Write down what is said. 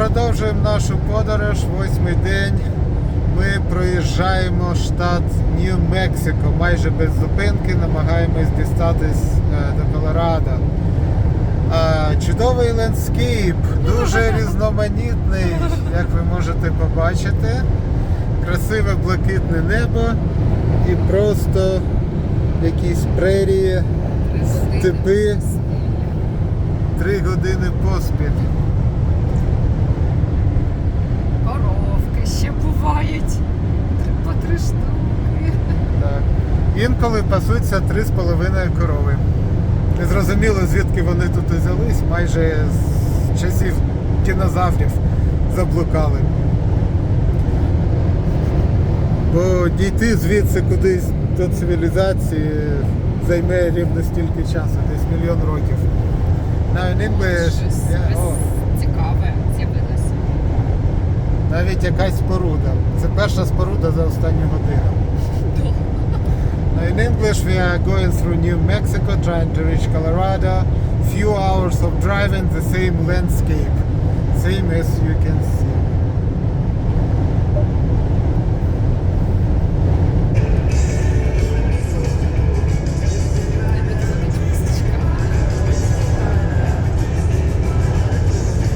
Продовжуємо нашу подорож, восьмий день. Ми проїжджаємо штат Нью-Мексико майже без зупинки, намагаємось дістатись е, до Колорадо. Чудовий лендскейп, дуже різноманітний, як ви можете побачити. Красиве блакитне небо і просто якісь прерії, степи. Три години поспіль. Коровки ще бувають. Три- По три штуки. Так. Інколи пасуться три з половиною корови. Не зрозуміло, звідки вони тут взялись, майже з часів динозаврів заблукали. Бо дійти звідси кудись до цивілізації займе рівно стільки часу, десь мільйон років. Now in English, Щось yeah, oh, цікаве з'явилося. навіть якась споруда. Це перша споруда за останню годину. Now, in English, we are going through New Mexico, trying to reach Colorado. Few hours of driving, the same landscape, same as you can see.